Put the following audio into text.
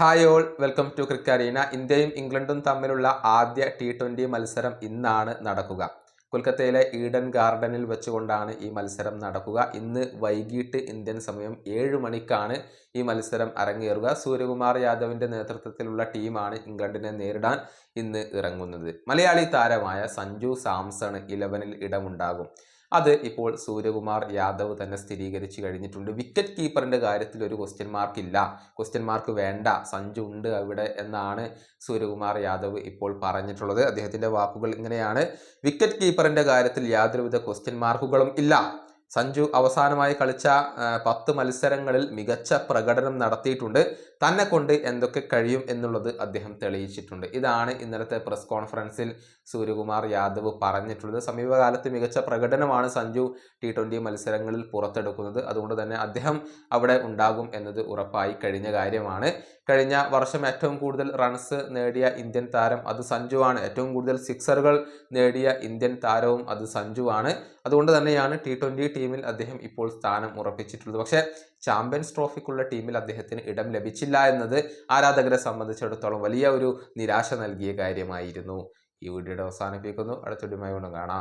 Hi all welcome to Crickerina ഇന്ത്യയും ഇംഗ്ലണ്ടും തമ്മിലുള്ള ആദ്യ ടി ട്വന്റി മത്സരം ഇന്നാണ് നടക്കുക. കൊൽക്കത്തയിലെ ഈഡൻ ഗാർഡനിൽ വെച്ചുകൊണ്ടാണ് ഈ മത്സരം നടക്കുക. ഇന്ന് വൈകിട്ട് ഇന്ത്യൻ സമയം ഏഴ് മണിക്കാണ് ഈ മത്സരം അരങ്ങേറുക. സൂര്യകുമാർ യാദവിന്റെ നേതൃത്വത്തിലുള്ള ടീമാണ് ഇംഗ്ലണ്ടിനെ നേരിടാൻ ഇന്ന് ഇറങ്ങുന്നത്. മലയാളി താരമായ സഞ്ജു സാംസൺ ഇലവനിൽ ഇടമുണ്ടാകും. അത് ഇപ്പോൾ സൂര്യകുമാർ യാദവ് തന്നെ സ്ഥിരീകരിച്ചു കഴിഞ്ഞിട്ടുണ്ട്. വിക്കറ്റ് കീപ്പറിന്റെ കാര്യത്തിൽ ഒരു ക്വസ്റ്റ്യൻ മാർക്ക് ഇല്ല. ക്വസ്റ്റ്യൻ മാർക്ക് വേണ്ട. സഞ്ജു ഉണ്ട് അവിടെ എന്നാണ് സൂര്യകുമാർ യാദവ് ഇപ്പോൾ പറഞ്ഞിട്ടുള്ളത്. അദ്ദേഹത്തിന്റെ വാക്കുകൾ ഇങ്ങനെയാണ്. വിക്കറ്റ് കീപ്പറിന്റെ കാര്യത്തിൽ യാതൊരുവിധ ക്വസ്റ്റ്യൻ മാർക്കുകളും ഇല്ല. സഞ്ജു അവസാനമായി കളിച്ച പത്ത് മത്സരങ്ങളിൽ മികച്ച പ്രകടനം നടത്തിയിട്ടുണ്ട്. തന്നെ കൊണ്ട് എന്തൊക്കെ കഴിയും എന്നുള്ളത് അദ്ദേഹം തെളിയിച്ചിട്ടുണ്ട്. ഇതാണ് ഇന്നലത്തെ പ്രസ് കോൺഫറൻസിൽ സൂര്യകുമാർ യാദവ് പറഞ്ഞിട്ടുള്ളത്. സമീപകാലത്ത് മികച്ച പ്രകടനമാണ് സഞ്ജു ടി ട്വന്റി മത്സരങ്ങളിൽ പുറത്തെടുക്കുന്നത്. അതുകൊണ്ട് തന്നെ അദ്ദേഹം അവിടെ ഉണ്ടാകും എന്നത് ഉറപ്പായി കഴിഞ്ഞ കാര്യമാണ്. കഴിഞ്ഞ വർഷം ഏറ്റവും കൂടുതൽ റൺസ് നേടിയ ഇന്ത്യൻ താരം അത് സഞ്ജുവാണ് ഏറ്റവും കൂടുതൽ സിക്സറുകൾ നേടിയ ഇന്ത്യൻ താരവും അത് സഞ്ജുവാണ് അതുകൊണ്ട് തന്നെയാണ് ടി ട്വന്റി ടീമിൽ അദ്ദേഹം ഇപ്പോൾ സ്ഥാനം ഉറപ്പിച്ചിട്ടുള്ളത്. പക്ഷേ ചാമ്പ്യൻസ് ട്രോഫിക്കുള്ള ടീമിൽ അദ്ദേഹത്തിന് ഇടം ലഭിച്ചില്ല എന്നത് ആരാധകരെ സംബന്ധിച്ചിടത്തോളം വലിയ ഒരു നിരാശ നൽകിയ കാര്യമായിരുന്നു. ഈ വീഡിയോയുടെ അവസാനിപ്പിക്കുന്നു. അടുത്തൊരുമായി കൊണ്ട് കാണാം.